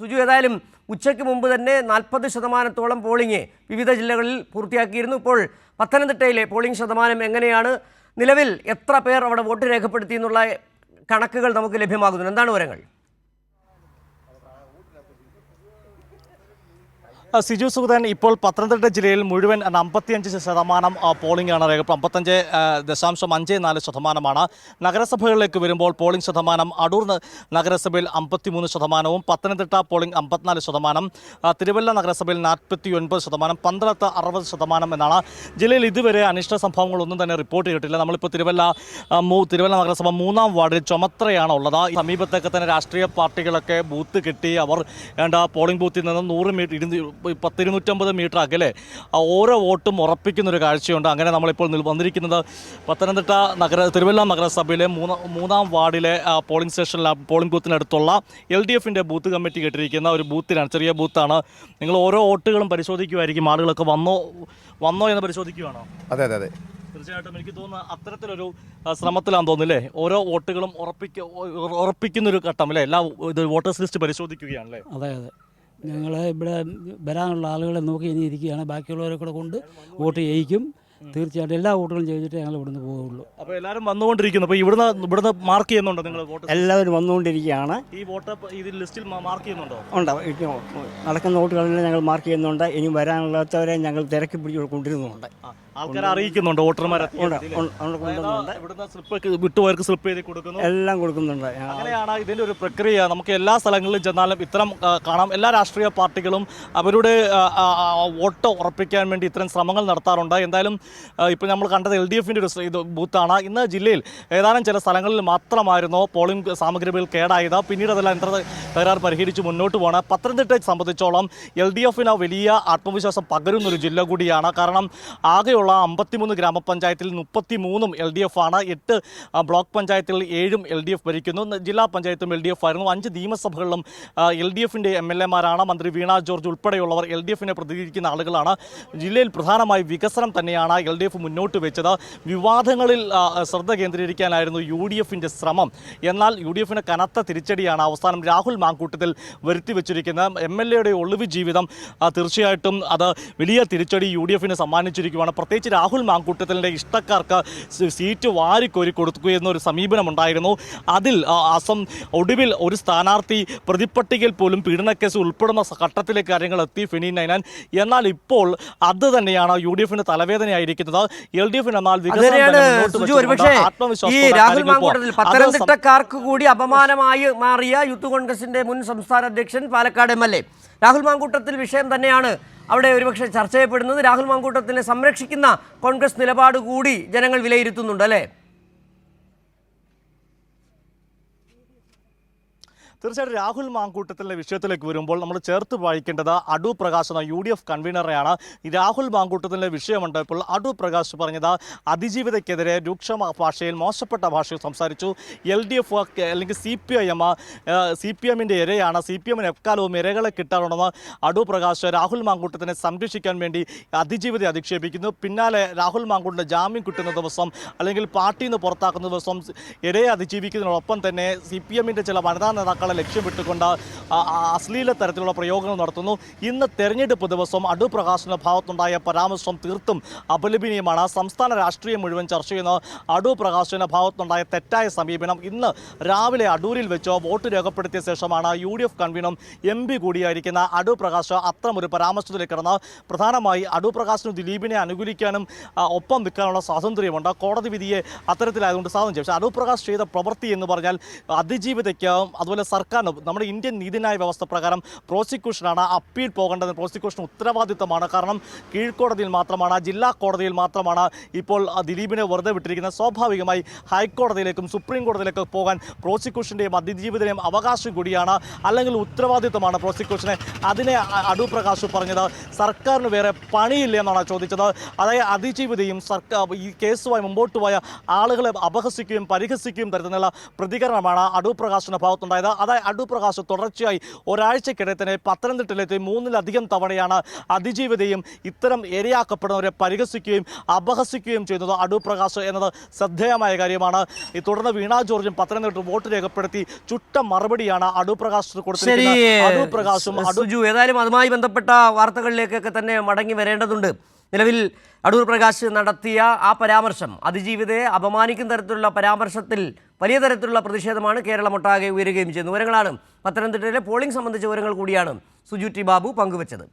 സുജു ഏതായാലും ഉച്ചയ്ക്ക് മുമ്പ് തന്നെ നാൽപ്പത് ശതമാനത്തോളം പോളിംഗ് വിവിധ ജില്ലകളിൽ പൂർത്തിയാക്കിയിരുന്നു. ഇപ്പോൾ പത്തനംതിട്ടയിലെ പോളിംഗ് ശതമാനം എങ്ങനെയാണ്? നിലവിൽ എത്ര പേർ അവിടെ വോട്ട് രേഖപ്പെടുത്തി എന്നുള്ള കണക്കുകൾ നമുക്ക് ലഭ്യമാകുന്നു എന്താണ് വിവരങ്ങൾ? സിജു സുഗതൻ ഇപ്പോൾ പത്തനംതിട്ട ജില്ലയിൽ മുഴുവൻ അമ്പത്തിയഞ്ച് ശതമാനം പോളിംഗ് ആണ്. രേഖ അമ്പത്തഞ്ച് ദശാംശം അഞ്ച് നാല് ശതമാനമാണ്. നഗരസഭകളിലേക്ക് വരുമ്പോൾ പോളിംഗ് ശതമാനം അടൂർ നഗരസഭയിൽ അമ്പത്തിമൂന്ന് ശതമാനവും പത്തനംതിട്ട പോളിംഗ് അമ്പത്തിനാല് ശതമാനം തിരുവല്ല നഗരസഭയിൽ നാൽപ്പത്തി ഒൻപത് ശതമാനം പന്തളത്ത് അറുപത് ശതമാനം എന്നാണ് ജില്ലയിൽ ഇതുവരെ അനിഷ്ട സംഭവങ്ങളൊന്നും തന്നെ റിപ്പോർട്ട് ചെയ്തിട്ടില്ല. നമ്മളിപ്പോൾ തിരുവല്ല തിരുവല്ല നഗരസഭ മൂന്നാം വാർഡിൽ ചുമത്രയാണ് ഉള്ളത്. സമീപത്തൊക്കെ തന്നെ രാഷ്ട്രീയ പാർട്ടികളൊക്കെ ബൂത്ത് കെട്ടി. അവർ വേണ്ട പോളിംഗ് ബൂത്തിൽ നിന്ന് നൂറ് മീറ്റർ ഇരുന്ന് പത്തിരുന്നൂറ്റമ്പത് മീറ്റർ അകലെ ആ, ഓരോ വോട്ടും ഉറപ്പിക്കുന്ന ഒരു കാഴ്ചയുണ്ട്. അങ്ങനെ നമ്മളിപ്പോൾ വന്നിരിക്കുന്നത് പത്തനംതിട്ട നഗര തിരുവല്ല നഗരസഭയിലെ മൂന്നാം മൂന്നാം വാർഡിലെ പോളിംഗ് സ്റ്റേഷനിലെ പോളിംഗ് ബൂത്തിനടുത്തുള്ള എൽ ഡി എഫിന്റെ ബൂത്ത് കമ്മിറ്റി കെട്ടിരിക്കുന്ന ഒരു ബൂത്തിനാണ് ചെറിയ ബൂത്താണ്. നിങ്ങൾ ഓരോ വോട്ടുകളും പരിശോധിക്കുമായിരിക്കും ആളുകളൊക്കെ വന്നോ വന്നോ എന്ന് പരിശോധിക്കുകയാണോ അതെ അതെ അതെ. തീർച്ചയായിട്ടും എനിക്ക് തോന്നുന്നു അത്തരത്തിലൊരു ശ്രമത്തിലാണെന്ന് തോന്നുന്നില്ലേ? ഓരോ വോട്ടുകളും ഉറപ്പിക്ക ഉറപ്പിക്കുന്നൊരു ഉറപ്പിക്കുന്ന ഒരു ഘട്ടം അല്ലേ? എല്ലാ ഇത് വോട്ടേഴ്സ് ലിസ്റ്റ് പരിശോധിക്കുകയാണല്ലേ? അതെ അതെ. ഞങ്ങൾ ഇവിടെ വരാനുള്ള ആളുകളെ നോക്കി ഇനി ഇരിക്കുകയാണ്. ബാക്കിയുള്ളവരെ കൂടെ കൊണ്ട് വോട്ട് ചെയ്യിക്കും. തീർച്ചയായിട്ടും എല്ലാ വോട്ടുകളും ചെയ്തിട്ട് ഞങ്ങൾ ഇവിടുന്ന് പോവുള്ളൂ അപ്പോൾ എല്ലാവരും വന്നുകൊണ്ടിരിക്കുന്നു. അപ്പോൾ ഇവിടുന്ന് ഇവിടുന്ന് മാർക്ക് ചെയ്യുന്നുണ്ടോ നിങ്ങൾ വോട്ട്? എല്ലാവരും വന്നുകൊണ്ടിരിക്കുകയാണ്. ഈ വോട്ട് ഇതിൽ ലിസ്റ്റിൽ മാർക്ക് ചെയ്യുന്നുണ്ടോ? ഉണ്ട്? നടക്കുന്ന വോട്ടുകളിൽ ഞങ്ങൾ മാർക്ക് ചെയ്യുന്നുണ്ട്. ഇനി വരാനുള്ളവരെ ഞങ്ങൾ തിരക്കി പിടിച്ച് കൊണ്ടിരുന്നുണ്ട് ആൾക്കാരെ അറിയിക്കുന്നുണ്ട് വോട്ടർമാരെ ഇവിടുന്ന് സ്ലിപ്പ് വിട്ടുപോയവർക്ക് സ്ലിപ്പ് ചെയ്ത് കൊടുക്കുന്നു. എല്ലാം കൊടുക്കുന്നുണ്ട്. അങ്ങനെയാണ് ഇതിന്റെ ഒരു പ്രക്രിയ. നമുക്ക് എല്ലാ സ്ഥലങ്ങളിലും ചെന്നാലും ഇത്തരം കാണാം. എല്ലാ രാഷ്ട്രീയ പാർട്ടികളും അവരുടെ വോട്ട് ഉറപ്പിക്കാൻ വേണ്ടി ഇത്തരം ശ്രമങ്ങൾ നടത്താറുണ്ട്. എന്തായാലും ഇപ്പോൾ നമ്മൾ കണ്ടത് എൽ ഡി എഫിന്റെ ഒരു ഇത് ബൂത്താണ്. ഇന്ന് ജില്ലയിൽ ഏതാനും ചില സ്ഥലങ്ങളിൽ മാത്രമായിരുന്നു പോളിംഗ് സാമഗ്രികൾ കേടായത്. പിന്നീട് അതെല്ലാം യന്ത്ര തകരാർ പരിഹരിച്ച് മുന്നോട്ട് പോകണം പത്തനംതിട്ടയെ സംബന്ധിച്ചോളം എൽ ഡി എഫിന് വലിയ ആത്മവിശ്വാസം പകരുന്നൊരു ജില്ല കൂടിയാണ്. കാരണം ആകെയുള്ള അമ്പത്തിമൂന്ന് ഗ്രാമപഞ്ചായത്തിൽ മുപ്പത്തി മൂന്നും എൽ ഡി എഫ് ആണ്. എട്ട് ബ്ലോക്ക് പഞ്ചായത്തിൽ ഏഴും എൽ ഡി എഫ് ഭരിക്കുന്നു. ജില്ലാ പഞ്ചായത്തും എൽ ഡി എഫ് ആയിരുന്നു. അഞ്ച് നിയമസഭകളിലും എൽ ഡി എഫിന്റെ എം എൽ എമാരാണ്. മന്ത്രി വീണ ജോർജ് ഉൾപ്പെടെയുള്ളവർ എൽ ഡി എഫിനെ പ്രതികരിക്കുന്ന ആളുകളാണ്. ജില്ലയിൽ പ്രധാനമായി വികസനം തന്നെയാണ് എൽ ഡി എഫ് മുന്നോട്ട് വെച്ചത്. വിവാദങ്ങളിൽ ശ്രദ്ധ കേന്ദ്രീകരിക്കാനായിരുന്നു യു ഡി എഫിന്റെ ശ്രമം. എന്നാൽ യു ഡി എഫിന് കനത്ത തിരിച്ചടിയാണ് അവസാനം രാഹുൽ മാങ്കൂട്ടത്തിൽ വരുത്തി വെച്ചിരിക്കുന്നത്. എം എൽ എയുടെ ഒളിവ് ജീവിതം തീർച്ചയായിട്ടും അത് വലിയ തിരിച്ചടി യു ഡി എഫിന് സമ്മാനിച്ചിരിക്കുകയാണ് പ്രത്യേകിച്ച് രാഹുൽ മാങ്കൂട്ടത്തിന്റെ ഇഷ്ടക്കാർക്ക് സീറ്റ് വാരിക്കോരി കൊടുക്കുക എന്നൊരു സമീപനമുണ്ടായിരുന്നു. അതിൽ അസം ഒടുവിൽ ഒരു സ്ഥാനാർത്ഥി പ്രതിപ്പട്ടികയിൽ പോലും പീഡനക്കേസ് ഉൾപ്പെടുന്ന ഘട്ടത്തിലെ കാര്യങ്ങൾ എത്തി ഫിനി നൈനാൻ. എന്നാൽ ഇപ്പോൾ അത് തന്നെയാണ് യു ഡി എഫിന് തലവേദനയായിരിക്കുന്നത്. എൽ ഡി എഫിന് പത്തനംതിട്ടക്കാർക്ക് കൂടി അപമാനമായി മാറിയ യൂത്ത് കോൺഗ്രസിന്റെ മുൻ സംസ്ഥാന അധ്യക്ഷൻ Palakkad M L A. Rahul Mankoottathil വിഷയം തന്നെയാണ്. അവിടെ ഒരുപക്ഷെ ചർച്ച ചെയ്യപ്പെടുന്നത് രാഹുൽ മാങ്കൂട്ടത്തിനെ സംരക്ഷിക്കുന്ന കോൺഗ്രസ് നിലപാട് കൂടി ജനങ്ങൾ വിലയിരുത്തുന്നുണ്ട് അല്ലേ? തീർച്ചയായിട്ടും രാഹുൽ മാങ്കൂട്ടത്തിന്റെ വിഷയത്തിലേക്ക് വരുമ്പോൾ നമ്മൾ ചേർത്ത് വായിക്കേണ്ടത് അടൂർ പ്രകാശ് എന്ന യു ഡി എഫ് കൺവീനറെയാണ്. രാഹുൽ മാങ്കൂട്ടത്തിന്റെ വിഷയമുണ്ട്. ഇപ്പോൾ അടൂർ പ്രകാശ് പറഞ്ഞത് അതിജീവിതയ്ക്കെതിരെ രൂക്ഷ ഭാഷയിൽ മോശപ്പെട്ട ഭാഷയിൽ സംസാരിച്ചു. എൽ ഡി എഫ് അല്ലെങ്കിൽ C P I M C P എമ്മിന്റെ ഇരയാണ്. സി പി എമ്മിന് എക്കാലവും ഇരകളെ കിട്ടാറുണ്ടെന്ന് അടൂർ പ്രകാശ് രാഹുൽ മാങ്കൂട്ടത്തിനെ സംരക്ഷിക്കാൻ വേണ്ടി അതിജീവിത അധിക്ഷേപിക്കുന്നു. പിന്നാലെ രാഹുൽ മാങ്കൂട്ടിന്റെ ജാമ്യം കിട്ടുന്ന ദിവസം അല്ലെങ്കിൽ പാർട്ടിയിൽ നിന്ന് പുറത്താക്കുന്ന ദിവസം ഇരയെ അതിജീവിക്കുന്നതിനോടൊപ്പം തന്നെ സി പി എമ്മിന്റെ ചില വനിതാ നേതാക്കളെ ലക്ഷ്യമിട്ടുകൊണ്ട് വിട്ടുകൊണ്ട് അശ്ലീല തരത്തിലുള്ള പ്രയോഗങ്ങൾ നടത്തുന്നു. ഇന്ന് തെരഞ്ഞെടുപ്പ് ദിവസം അടൂർ പ്രകാശിന്റെ ഭാഗത്തുണ്ടായ പരാമർശം തീർത്തും അപലപനീയമാണ്. സംസ്ഥാന രാഷ്ട്രീയം മുഴുവൻ ചർച്ച ചെയ്യുന്ന അടൂർ പ്രകാശിന്റെ ഭാഗത്തുണ്ടായ തെറ്റായ സമീപനം ഇന്ന് രാവിലെ അടൂരിൽ വെച്ച് വോട്ട് രേഖപ്പെടുത്തിയ ശേഷമാണ് യു ഡി എഫ് കൺവീനും എം പി കൂടിയായിരിക്കുന്ന അടൂർ പ്രകാശ് അത്തരമൊരു പരാമർശത്തിലേക്ക് കടന്ന് പ്രധാനമായി അടൂർ ദിലീപിനെ അനുകൂലിക്കാനും ഒപ്പം നിൽക്കാനുള്ള സ്വാതന്ത്ര്യമുണ്ട്. കോടതി വിധിയെ അത്തരത്തിലായതുകൊണ്ട് സ്വാതന്ത്ര്യം പക്ഷേ അടൂർ പ്രകാശ് ചെയ്ത പ്രവൃത്തി എന്ന് പറഞ്ഞാൽ അതിജീവിതയ്ക്ക് അതുപോലെ സർക്കാരിന് നമ്മുടെ ഇന്ത്യൻ നീതിന്യായ വ്യവസ്ഥ പ്രകാരം പ്രോസിക്യൂഷനാണ് അപ്പീൽ പോകേണ്ടത്. പ്രോസിക്യൂഷൻ ഉത്തരവാദിത്തമാണ് കാരണം കീഴ്ക്കോടതിയിൽ മാത്രമാണ് ജില്ലാ കോടതിയിൽ മാത്രമാണ് ഇപ്പോൾ ദിലീപിനെ വെറുതെ വിട്ടിരിക്കുന്നത്. സ്വാഭാവികമായി ഹൈക്കോടതിയിലേക്കും സുപ്രീം കോടതിയിലേക്കും പോകാൻ പ്രോസിക്യൂഷന്റെയും അതിജീവിതയും അവകാശം കൂടിയാണ് അല്ലെങ്കിൽ ഉത്തരവാദിത്തമാണ് പ്രോസിക്യൂഷനെ. അതിനെ അടുപ്രകാശ് പറഞ്ഞത് സർക്കാരിന് വേറെ പണിയില്ല എന്നാണ് ചോദിച്ചത്. അതായത് അതിജീവിതയും സർക്കാർ ഈ കേസുമായി മുമ്പോട്ട് പോയ ആളുകളെ അപഹസിക്കുകയും പരിഹസിക്കുകയും തരത്തിലുള്ള പ്രതികരണമാണ് അടൂർ പ്രകാശിന്റെ ഭാഗത്തുണ്ടായത്. അതായത് അടൂർ പ്രകാശ് തുടർച്ചയായി ഒരാഴ്ചക്കിടെ തന്നെ പത്തനംതിട്ടയിലെത്തി മൂന്നിലധികം തവണയാണ് അതിജീവിതയും ഇത്തരം ഇരയാക്കപ്പെടുന്നവരെ പരിഹസിക്കുകയും അപഹസിക്കുകയും ചെയ്യുന്നത് അടൂർ പ്രകാശ് എന്നത് ശ്രദ്ധേയമായ കാര്യമാണ്. ഈ തുടർന്ന് വീണ ജോർജും പത്തനംതിട്ട വോട്ട് രേഖപ്പെടുത്തി ചുട്ട മറുപടിയാണ് അടൂർ കൊടുത്തിരിക്കുന്നത്. അടൂർ പ്രകാശും ഏതായാലും അതുമായി ബന്ധപ്പെട്ട വാർത്തകളിലേക്കൊക്കെ തന്നെ മടങ്ങി വരേണ്ടതുണ്ട്. നിലവിൽ അടൂർ പ്രകാശ് നടത്തിയ ആ പരാമർശം അതിജീവിതയെ അപമാനിക്കുന്ന തരത്തിലുള്ള പരാമർശത്തിൽ വലിയ തരത്തിലുള്ള പ്രതിഷേധമാണ് കേരളമൊട്ടാകെ ഉയരുകയും ചെയ്യുന്നത്. വിവരങ്ങളാണ് പത്തനംതിട്ടയിലെ പോളിംഗ് സംബന്ധിച്ച വിവരങ്ങൾ കൂടിയാണ് സുജു ടി ബാബു പങ്കുവച്ചത്.